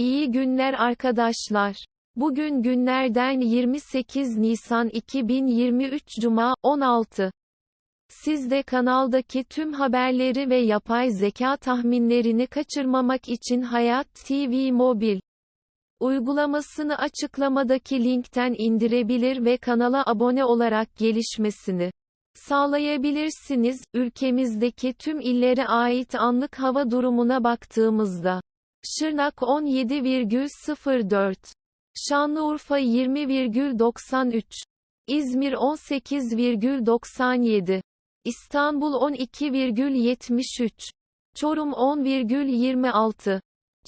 İyi günler arkadaşlar. Bugün günlerden 28 Nisan 2023 Cuma 16. Siz de kanaldaki tüm haberleri ve yapay zeka tahminlerini kaçırmamak için Hayat TV Mobil uygulamasını açıklamadaki linkten indirebilir ve kanala abone olarak gelişmesini sağlayabilirsiniz. Ülkemizdeki tüm illere ait anlık hava durumuna baktığımızda Şırnak 17,04 Şanlıurfa 20,93 İzmir 18,97 İstanbul 12,73 Çorum 10,26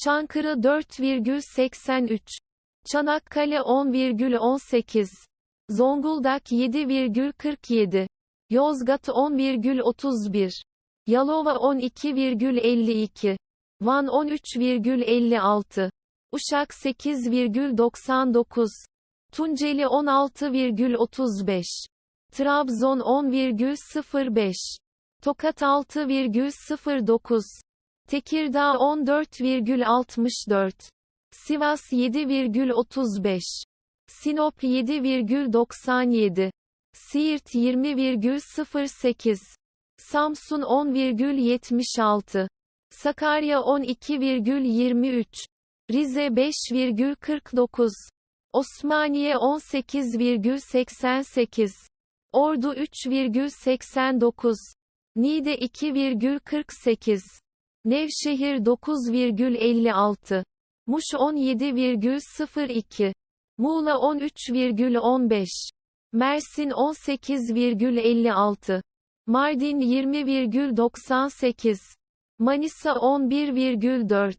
Çankırı 4,83 Çanakkale 10,18 Zonguldak 7,47 Yozgat 10,31 Yalova 12,52 Van 13,56 Uşak 8,99 Tunceli 16,35 Trabzon 10,05 Tokat 6,09 Tekirdağ 14,64 Sivas 7,35 Sinop 7,97 Siirt 20,08 Samsun 10,76 Sakarya 12,23 Rize 5,49 Osmaniye 18,88 Ordu 3,89 Niğde 2,48 Nevşehir 9,56 Muş 17,02 Muğla 13,15 Mersin 18,56 Mardin 20,98 Manisa 11,4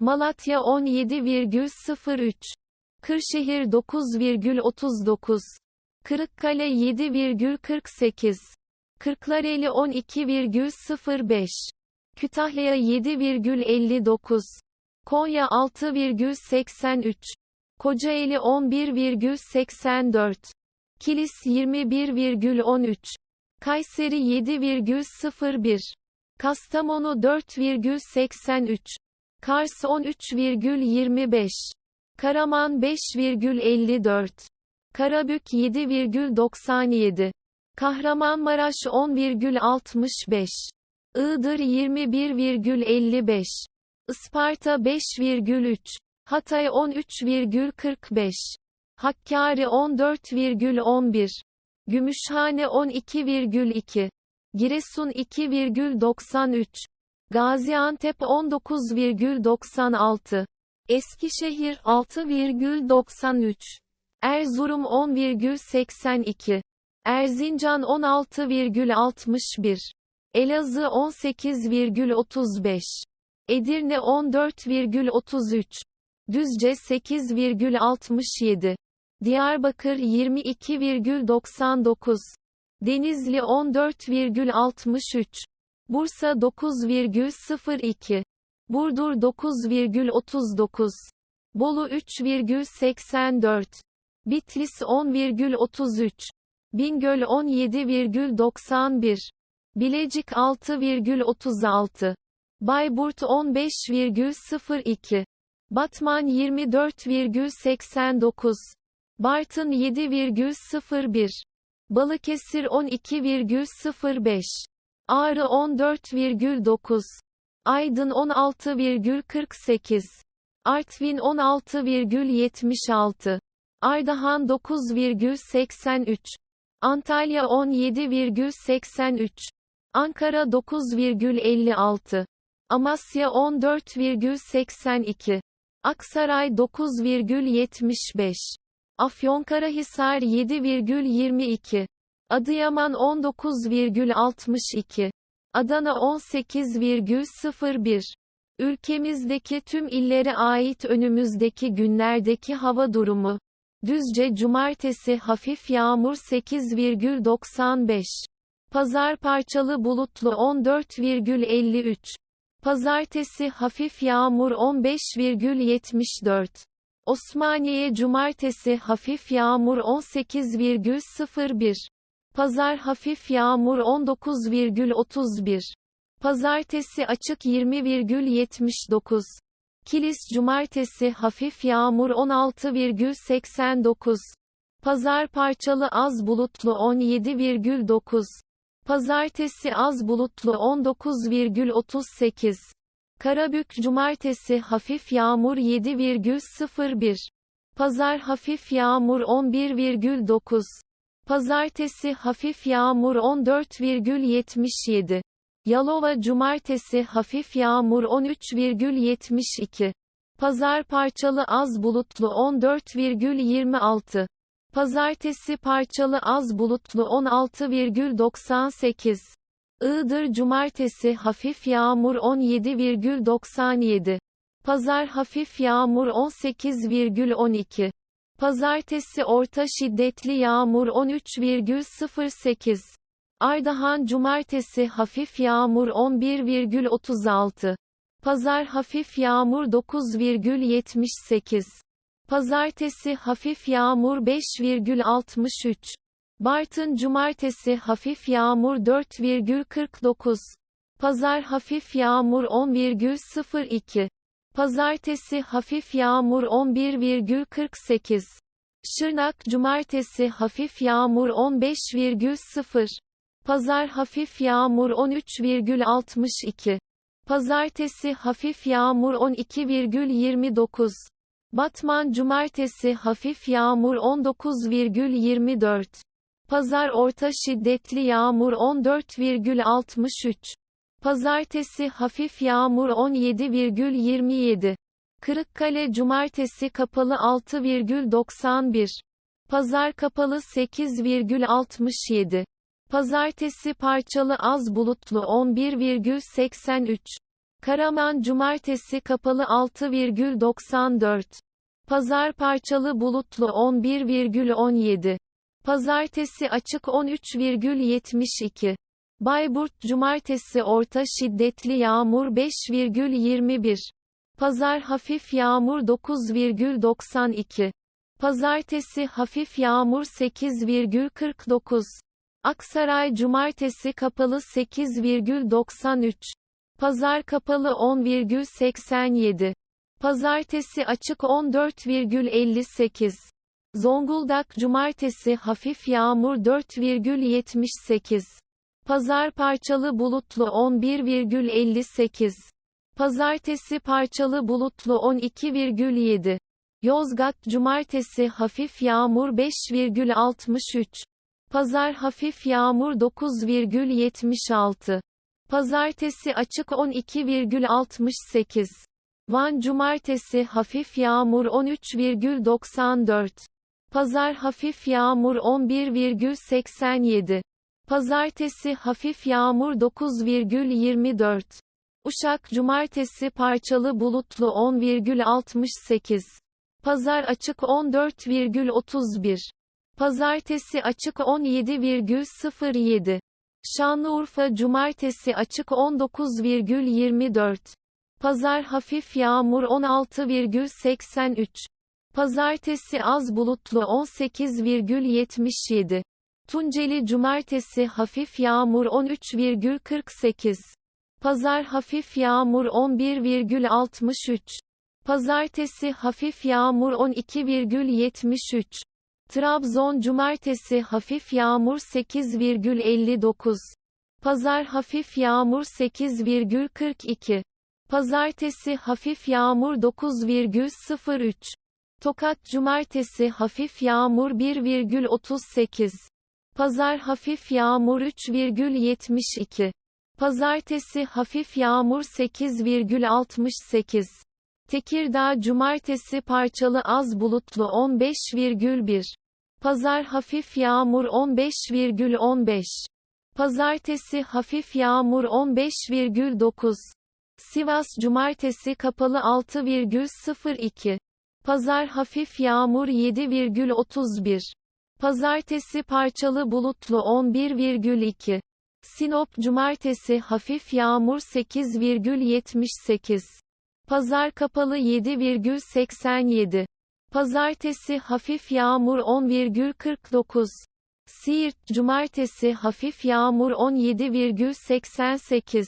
Malatya 17,03 Kırşehir 9,39 Kırıkkale 7,48 Kırklareli 12,05 Kütahya 7,59 Konya 6,83 Kocaeli 11,84 Kilis 21,13 Kayseri 7,01 Kastamonu 4,83 Kars 13,25 Karaman 5,54 Karabük 7,97 Kahramanmaraş 10,65 Iğdır 21,55 Isparta 5,3 Hatay 13,45 Hakkari 14,11 Gümüşhane 12,2 Giresun 2,93 Gaziantep 19,96 Eskişehir 6,93 Erzurum 10,82 Erzincan 16,61 Elazığ 18,35 Edirne 14,33 Düzce 8,67 Diyarbakır 22,99 Denizli 14,63 Bursa 9,02 Burdur 9,39 Bolu 3,84 Bitlis 10,33 Bingöl 17,91 Bilecik 6,36 Bayburt 15,02 Batman 24,89 Bartın 7,01 Balıkesir 12,05 Ağrı 14,9 Aydın 16,48 Artvin 16,76 Ardahan 9,83 Antalya 17,83 Ankara 9,56 Amasya 14,82 Aksaray 9,75 Afyonkarahisar 7,22 Adıyaman 19,62 Adana 18,01 Ülkemizdeki tüm illere ait önümüzdeki günlerdeki hava durumu. Düzce Cumartesi hafif yağmur 8,95 Pazar parçalı bulutlu 14,53 Pazartesi hafif yağmur 15,74 Osmaniye Cumartesi hafif yağmur 18,01 Pazar hafif yağmur 19,31 Pazartesi açık 20,79 Kilis cumartesi hafif yağmur 16,89. Pazar parçalı az bulutlu 17,9. Pazartesi az bulutlu 19,38. Karabük cumartesi hafif yağmur 7,01. Pazar hafif yağmur 11,9. Pazartesi hafif yağmur 14,77. Yalova cumartesi hafif yağmur 13,72. Pazar parçalı az bulutlu 14,26. Pazartesi parçalı az bulutlu 16,98. Iğdır cumartesi hafif yağmur 17,97. Pazar hafif yağmur 18,12. Pazartesi orta şiddetli yağmur 13,08. Ardahan cumartesi hafif yağmur 11,36. Pazar hafif yağmur 9,78. Pazartesi hafif yağmur 5,63. Bartın cumartesi hafif yağmur 4,49. Pazar hafif yağmur 10,02. Pazartesi hafif yağmur 11,48. Şırnak cumartesi hafif yağmur 15,0. Pazar hafif yağmur 13,62. Pazartesi hafif yağmur 12,29. Batman cumartesi hafif yağmur 19,24. Pazar orta şiddetli yağmur 14,63. Pazartesi hafif yağmur 17,27. Kırıkkale cumartesi kapalı 6,91. Pazar kapalı 8,67. Pazartesi parçalı az bulutlu 11,83. Karaman cumartesi kapalı 6,94. Pazar parçalı bulutlu 11,17. Pazartesi açık 13,72. Bayburt cumartesi orta şiddetli yağmur 5,21. Pazar hafif yağmur 9,92. Pazartesi hafif yağmur 8,49. Aksaray cumartesi kapalı 8,93. Pazar kapalı 10,87. Pazartesi açık 14,58. Zonguldak cumartesi hafif yağmur 4,78. Pazar parçalı bulutlu 11,58. Pazartesi parçalı bulutlu 12,7. Yozgat cumartesi hafif yağmur 5,63. Pazar hafif yağmur 9,76. Pazartesi açık 12,68. Van cumartesi hafif yağmur 13,94. Pazar hafif yağmur 11,87. Pazartesi hafif yağmur 9,24. Uşak cumartesi parçalı bulutlu 10,68. Pazar açık 14,31. Pazartesi açık 17,07. Şanlıurfa cumartesi açık 19,24. Pazar hafif yağmur 16,83. Pazartesi az bulutlu 18,77. Tunceli cumartesi hafif yağmur 13,48. Pazar hafif yağmur 11,63. Pazartesi hafif yağmur 12,73. Trabzon cumartesi hafif yağmur 8,59. Pazar hafif yağmur 8,42. Pazartesi hafif yağmur 9,03. Tokat cumartesi hafif yağmur 1,38. Pazar hafif yağmur 3,72. Pazartesi hafif yağmur 8,68. Tekirdağ cumartesi parçalı az bulutlu 15,1. Pazar hafif yağmur 15,15. Pazartesi hafif yağmur 15,9. Sivas cumartesi kapalı 6,02. Pazar hafif yağmur 7,31. Pazartesi parçalı bulutlu 11,2. Sinop cumartesi hafif yağmur 8,78. Pazar kapalı 7,87. Pazartesi hafif yağmur 10,49. Siirt cumartesi hafif yağmur 17,88.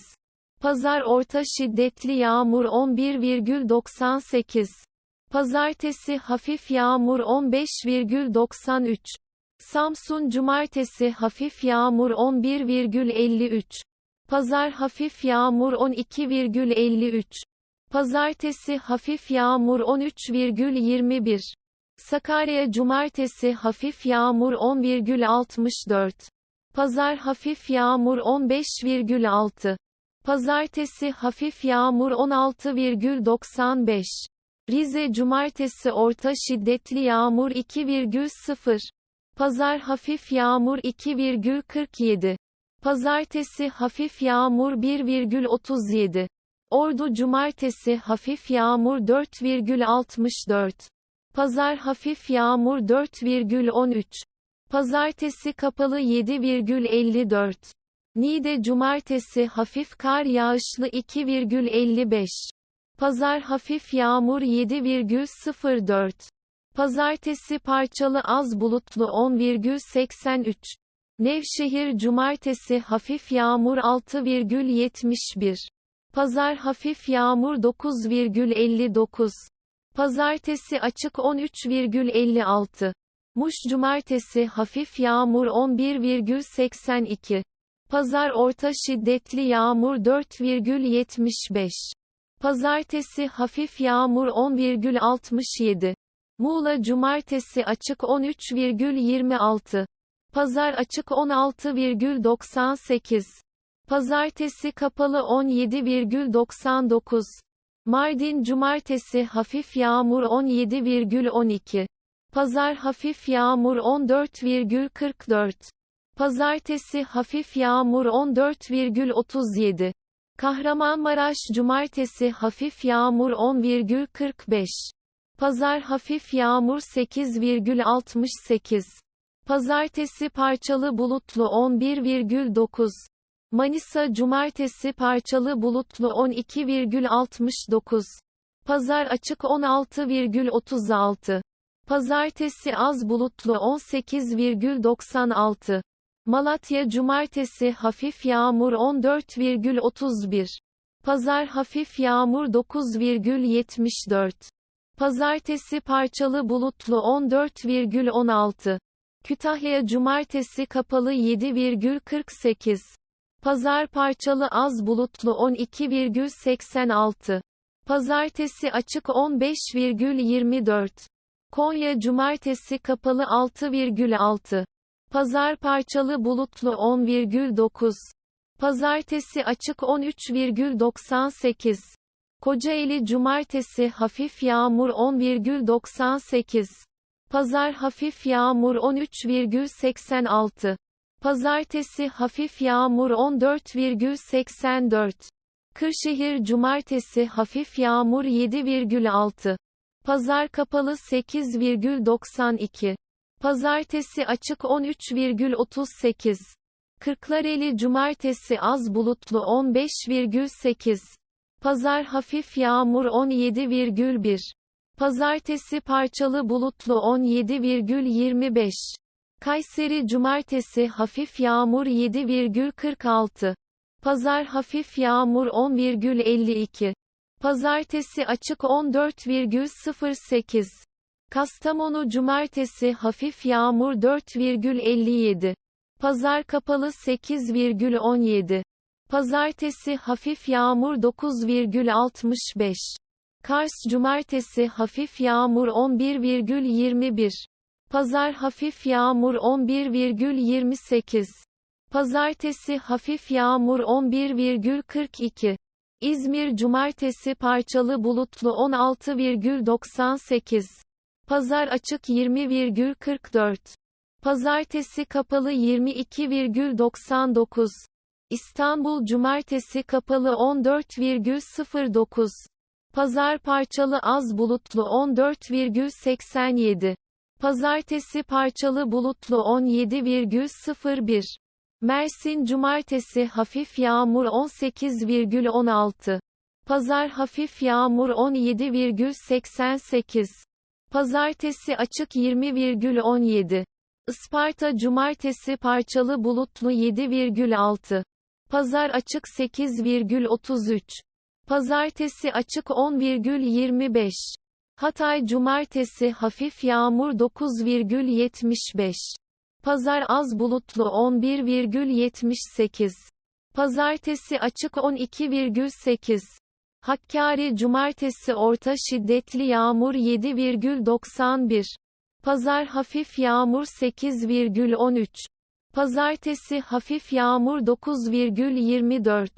Pazar orta şiddetli yağmur 11,98. Pazartesi hafif yağmur 15,93. Samsun Cumartesi hafif yağmur 11,53. Pazar hafif yağmur 12,53. Pazartesi hafif yağmur 13,21. Sakarya Cumartesi hafif yağmur 10,64. Pazar hafif yağmur 15,6. Pazartesi hafif yağmur 16,95. Rize Cumartesi orta şiddetli yağmur 2,0. Pazar hafif yağmur 2,47. Pazartesi hafif yağmur 1,37. Ordu Cumartesi hafif yağmur 4,64. Pazar hafif yağmur 4,13. Pazartesi kapalı 7,54. Niğde Cumartesi hafif kar yağışlı 2,55. Pazar hafif yağmur 7,04. Pazartesi parçalı az bulutlu 10,83. Nevşehir Cumartesi hafif yağmur 6,71. Pazar hafif yağmur 9,59. Pazartesi açık 13,56. Muş Cumartesi hafif yağmur 11,82. Pazar orta şiddetli yağmur 4,75. Pazartesi hafif yağmur 10,67. Muğla Cumartesi açık 13,26. Pazar açık 16,98. Pazartesi kapalı 17,99. Mardin Cumartesi hafif yağmur 17,12. Pazar hafif yağmur 14,44. Pazartesi hafif yağmur 14,37. Kahramanmaraş Cumartesi hafif yağmur 10,45. Pazar hafif yağmur 8,68. Pazartesi parçalı bulutlu 11,9. Manisa Cumartesi parçalı bulutlu 12,69. Pazar açık 16,36. Pazartesi az bulutlu 18,96. Malatya Cumartesi hafif yağmur 14,31. Pazar hafif yağmur 9,74. Pazartesi parçalı bulutlu 14,16. Kütahya Cumartesi kapalı 7,48. Pazar parçalı az bulutlu 12,86. Pazartesi açık 15,24. Konya Cumartesi kapalı 6,6. Pazar parçalı bulutlu 10,9. Pazartesi açık 13,98. Kocaeli Cumartesi hafif yağmur 10,98. Pazar hafif yağmur 13,86. Pazartesi hafif yağmur 14,84. Kırşehir Cumartesi hafif yağmur 7,6. Pazar kapalı 8,92. Pazartesi açık 13,38. Kırklareli Cumartesi az bulutlu 15,8. Pazar hafif yağmur 17,1. Pazartesi parçalı bulutlu 17,25. Kayseri Cumartesi hafif yağmur 7,46. Pazar hafif yağmur 10,52. Pazartesi açık 14,08. Kastamonu Cumartesi hafif yağmur 4,57. Pazar kapalı 8,17. Pazartesi hafif yağmur 9,65. Kars Cumartesi hafif yağmur 11,21. Pazar hafif yağmur 11,28. Pazartesi hafif yağmur 11,42. İzmir Cumartesi parçalı bulutlu 16,98. Pazar açık 20,44. Pazartesi kapalı 22,99. İstanbul Cumartesi kapalı 14,09. Pazar parçalı az bulutlu 14,87. Pazartesi parçalı bulutlu 17,01. Mersin Cumartesi hafif yağmur 18,16. Pazar hafif yağmur 17,88. Pazartesi açık 20,17. Isparta Cumartesi parçalı bulutlu 7,6. Pazar açık 8,33. Pazartesi açık 10,25. Hatay Cumartesi hafif yağmur 9,75. Pazar az bulutlu 11,78. Pazartesi açık 12,8. Hakkari Cumartesi orta şiddetli yağmur 7,91. Pazar hafif yağmur 8,13. Pazartesi hafif yağmur 9,24.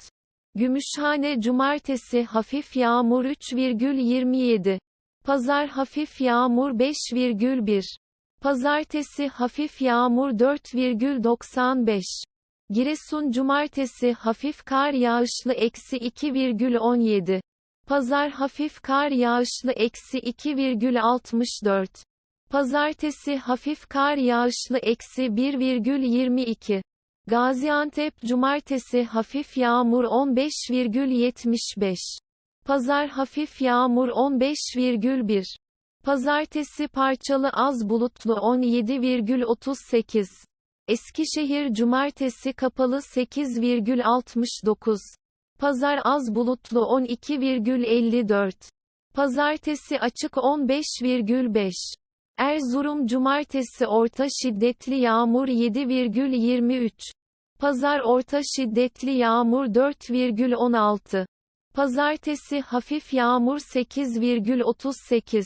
Gümüşhane Cumartesi hafif yağmur 3,27. Pazar hafif yağmur 5,1. Pazartesi hafif yağmur 4,95. Giresun Cumartesi hafif kar yağışlı eksi 2,17. Pazar hafif kar yağışlı eksi 2,64. Pazartesi hafif kar yağışlı eksi 1,22. Gaziantep Cumartesi hafif yağmur 15,75. Pazar hafif yağmur 15,1. Pazartesi parçalı az bulutlu 17,38. Eskişehir Cumartesi kapalı 8,69. Pazar az bulutlu 12,54. Pazartesi açık 15,5. Erzurum Cumartesi orta şiddetli yağmur 7,23. Pazar orta şiddetli yağmur 4,16. Pazartesi hafif yağmur 8,38.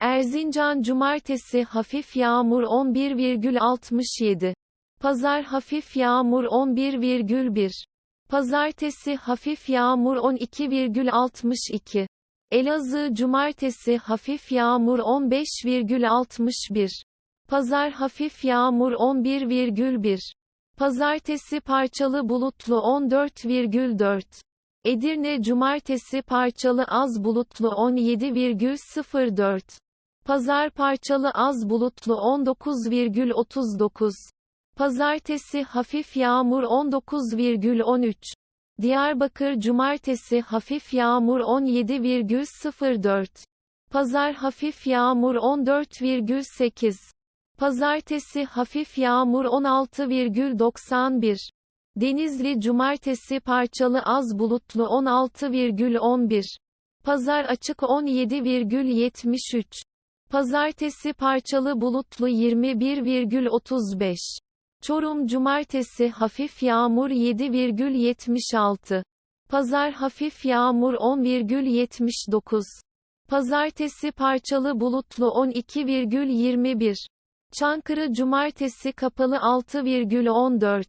Erzincan Cumartesi hafif yağmur 11,67. Pazar hafif yağmur 11,1. Pazartesi hafif yağmur 12,62. Elazığ Cumartesi hafif yağmur 15,61. Pazar hafif yağmur 11,1. Pazartesi parçalı bulutlu 14,4. Edirne Cumartesi parçalı az bulutlu 17,04. Pazar parçalı az bulutlu 19,39. Pazartesi hafif yağmur 19,13. Diyarbakır Cumartesi hafif yağmur 17,04. Pazar hafif yağmur 14,8. Pazartesi hafif yağmur 16,91. Denizli Cumartesi parçalı az bulutlu 16,11. Pazar açık 17,73. Pazartesi parçalı bulutlu 21,35. Çorum Cumartesi hafif yağmur 7,76. Pazar hafif yağmur 10,79. Pazartesi parçalı bulutlu 12,21. Çankırı Cumartesi kapalı 6,14.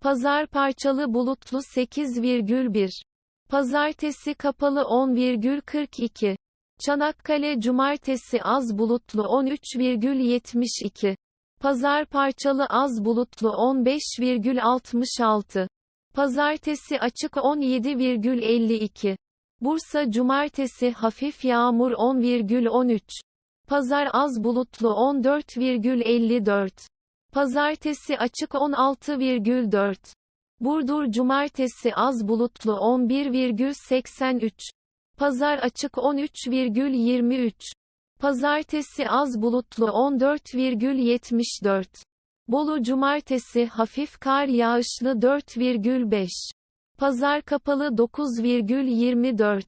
Pazar parçalı bulutlu 8,1. Pazartesi kapalı 10,42. Çanakkale Cumartesi az bulutlu 13,72. Pazar parçalı az bulutlu 15,66. Pazartesi açık 17,52. Bursa Cumartesi hafif yağmur 10,13. Pazar az bulutlu 14,54. Pazartesi açık 16,4. Burdur Cumartesi az bulutlu 11,83. Pazar açık 13,23. Pazartesi az bulutlu 14,74. Bolu Cumartesi hafif kar yağışlı 4,5. Pazar kapalı 9,24.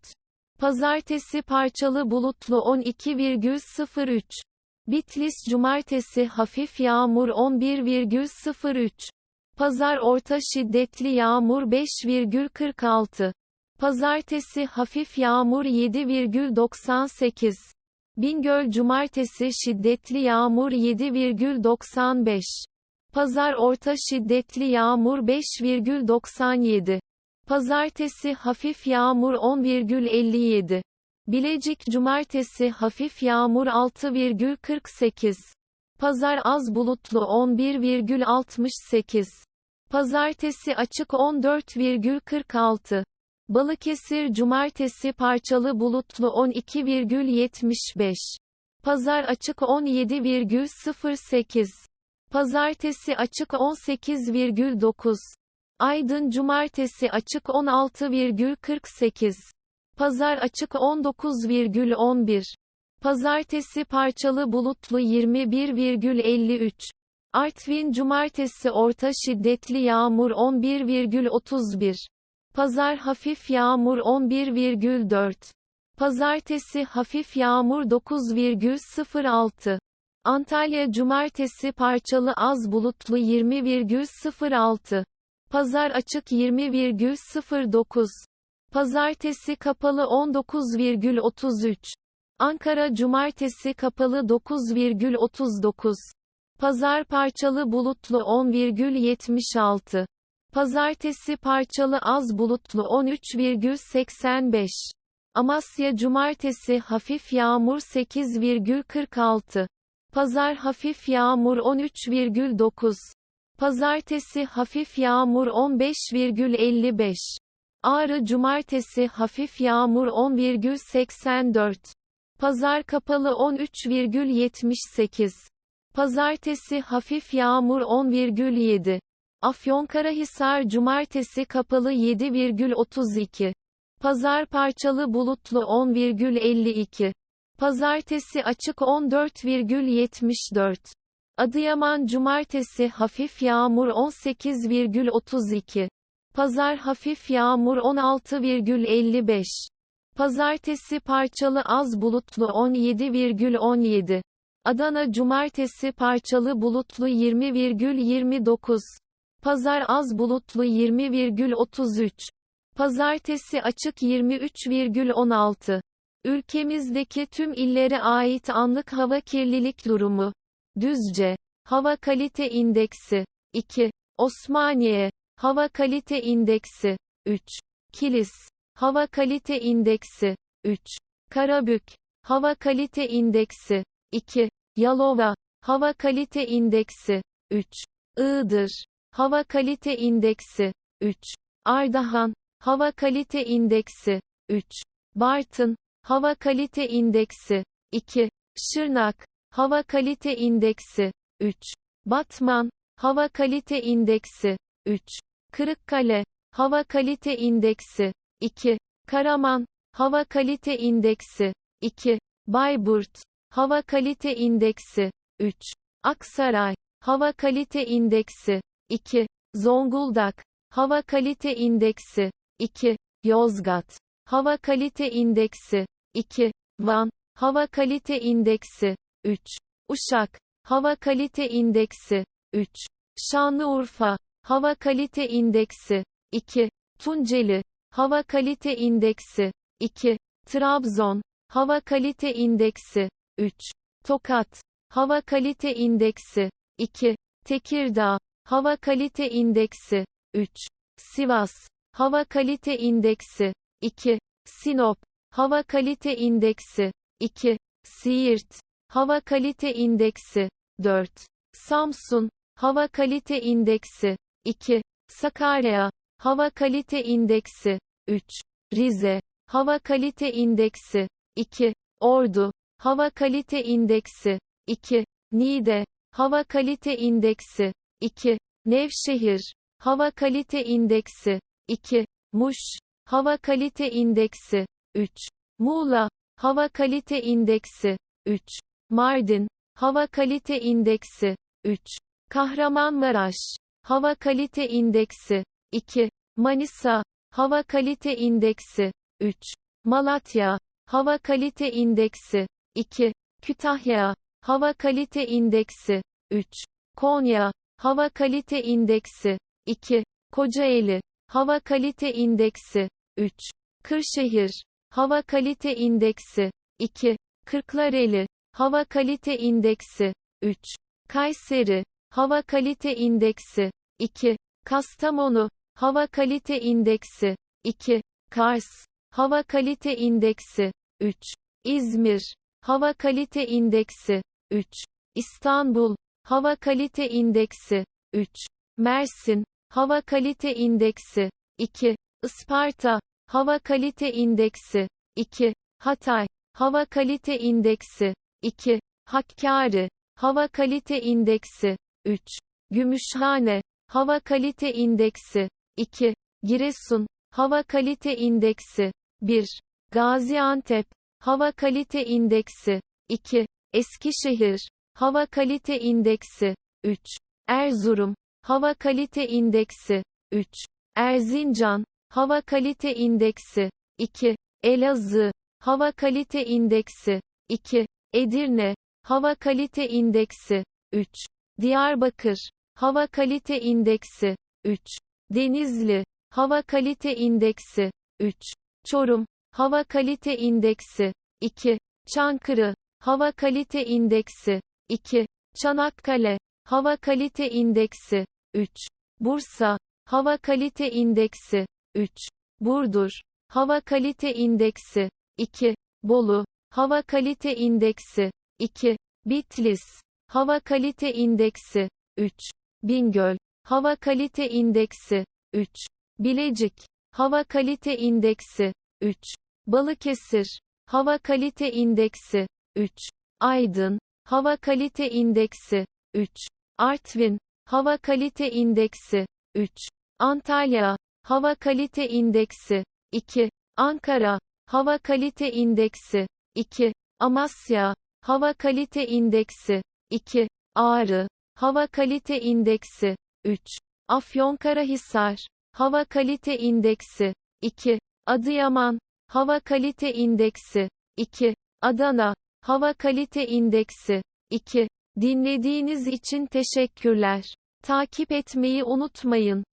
Pazartesi parçalı bulutlu 12,03. Bitlis Cumartesi hafif yağmur 11,03. Pazar orta şiddetli yağmur 5,46. Pazartesi hafif yağmur 7,98. Bingöl Cumartesi şiddetli yağmur 7,95. Pazar orta şiddetli yağmur 5,97. Pazartesi hafif yağmur 10,57. Bilecik Cumartesi hafif yağmur 6,48. Pazar az bulutlu 11,68. Pazartesi açık 14,46. Balıkesir Cumartesi parçalı bulutlu 12,75. Pazar açık 17,08. Pazartesi açık 18,9. Aydın Cumartesi açık 16,48. Pazar açık 19,11. Pazartesi parçalı bulutlu 21,53. Artvin Cumartesi orta şiddetli yağmur 11,31. Pazar hafif yağmur 11,4. Pazartesi hafif yağmur 9,06. Antalya Cumartesi parçalı az bulutlu 20,06. Pazar açık 20,09. Pazartesi kapalı 19,33. Ankara Cumartesi kapalı 9,39. Pazar parçalı bulutlu 10,76. Pazartesi parçalı az bulutlu 13,85. Amasya Cumartesi hafif yağmur 8,46. Pazar hafif yağmur 13,9. Pazartesi hafif yağmur 15,55. Ağrı Cumartesi hafif yağmur 10,84. Pazar kapalı 13,78. Pazartesi hafif yağmur 10,7. Afyonkarahisar Cumartesi kapalı 7,32. Pazar parçalı bulutlu 10,52. Pazartesi açık 14,74. Adıyaman Cumartesi hafif yağmur 18,32. Pazar hafif yağmur 16,55. Pazartesi parçalı az bulutlu 17,17. Adana Cumartesi parçalı bulutlu 20,29. Pazar az bulutlu 20,33. Pazartesi açık 23,16. Ülkemizdeki tüm illere ait anlık hava kirlilik durumu. Düzce. Hava kalite indeksi. 2. Osmaniye. Hava kalite indeksi. 3. Kilis. Hava kalite indeksi. 3. Karabük. Hava kalite indeksi. 2. Yalova. Hava kalite indeksi. 3. Iğdır. Hava kalite indeksi. 3. Ardahan. Hava kalite indeksi. 3. Bartın. Hava kalite indeksi. 2. Şırnak. Hava kalite indeksi. 3. Batman. Hava kalite indeksi. 3. Kırıkkale. Hava kalite indeksi. 2. Karaman. Hava kalite indeksi. 2. Bayburt. Hava kalite indeksi. 3. Aksaray. Hava kalite indeksi. 2. Zonguldak. Hava kalite indeksi. 2. Yozgat. Hava kalite indeksi. 2. Van. Hava kalite indeksi. 3. Uşak. Hava kalite indeksi. 3. Şanlıurfa. Hava kalite indeksi. 2. Tunceli. Hava kalite indeksi. 2. Trabzon. Hava kalite indeksi. 3. Tokat. Hava kalite indeksi. 2. Tekirdağ. Hava kalite indeksi. 3. Sivas. Hava kalite indeksi. 2. Sinop. Hava kalite indeksi. 2. Siirt. Hava kalite indeksi. 4. Samsun. Hava kalite indeksi. 2. Sakarya. Hava kalite indeksi. 3. Rize. Hava kalite indeksi. 2. Ordu. Hava kalite indeksi. 2. Niğde. Hava kalite indeksi. 2. Nevşehir. Hava kalite indeksi. 2. Muş. Hava kalite indeksi. 3. Muğla. Hava kalite indeksi. 3. Mardin. Hava kalite indeksi. 3. Kahramanmaraş. Hava kalite indeksi. 2. Manisa. Hava kalite indeksi. 3. Malatya. Hava kalite indeksi. 2. Kütahya. Hava kalite indeksi. 3. Konya. Hava kalite indeksi. 2. Kocaeli. Hava kalite indeksi. 3. Kırşehir. Hava kalite indeksi. 2. Kırklareli. Hava kalite indeksi. 3. Kayseri. Hava kalite indeksi. 2. Kastamonu. Hava kalite indeksi. 2. Kars. Hava kalite indeksi. 3. İzmir. Hava kalite indeksi. 3. İstanbul. Hava kalite indeksi. 3. Mersin. Hava kalite indeksi. 2. Isparta. Hava kalite indeksi. 2. Hatay. Hava kalite indeksi. 2. Hakkari. Hava kalite indeksi. 3. Gümüşhane. Hava kalite indeksi. 2. Giresun. Hava kalite indeksi. 1. Gaziantep. Hava kalite indeksi. 2. Eskişehir. Hava kalite indeksi. 3. Erzurum, Hava Kalite İndeksi, 3. Erzincan, Hava Kalite İndeksi, 2. Elazığ, Hava Kalite İndeksi, 2. Edirne, Hava Kalite İndeksi, 3. Diyarbakır, Hava Kalite İndeksi, 3. Denizli, Hava Kalite İndeksi, 3. Çorum, Hava Kalite İndeksi, 2. Çankırı, Hava Kalite İndeksi, 2. Çanakkale, Hava Kalite İndeksi, 3. Bursa, Hava Kalite İndeksi, 3. Burdur, Hava Kalite İndeksi, 2. Bolu, Hava Kalite İndeksi, 2. Bitlis, Hava Kalite İndeksi, 3. Bingöl, Hava Kalite İndeksi, 3. Bilecik, Hava Kalite İndeksi, 3. Balıkesir, Hava Kalite İndeksi, 3. Aydın, Hava Kalite İndeksi, 3. Artvin, Hava Kalite İndeksi, 3. Antalya, Hava Kalite İndeksi, 2. Ankara, Hava Kalite İndeksi, 2. Amasya, Hava Kalite İndeksi, 2. Ağrı, Hava Kalite İndeksi, 3. Afyonkarahisar, Hava Kalite İndeksi, 2. Adıyaman, Hava Kalite İndeksi, 2. Adana, Hava Kalite İndeksi, 2. Dinlediğiniz için teşekkürler. Takip etmeyi unutmayın.